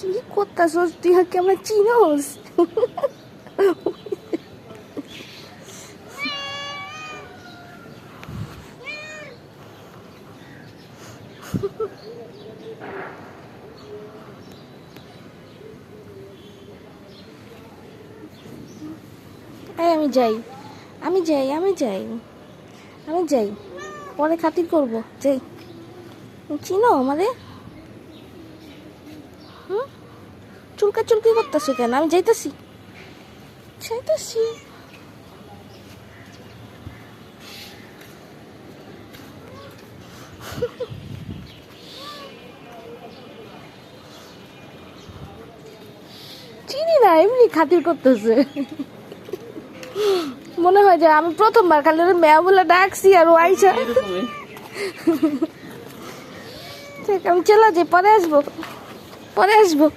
কি করতাছস? তুই কি আমার চিনোস? আমি যাই। আমি যাই আমি যাই। আমি যাই। পরে খাতির করব। যাই। চিনো আমারে? হুম? চুলকা চুলকি করতেছো কেন? আমি যাইতেছি। যাইতেছি। চিনি না এমনি খাতির করতেছে। মনে হয় যে আমি প্রথমবার খালি মেয়া বলে ডাকছি আর আইসা ঠিক আমি চলে যাই পরে আসব। পরে আসব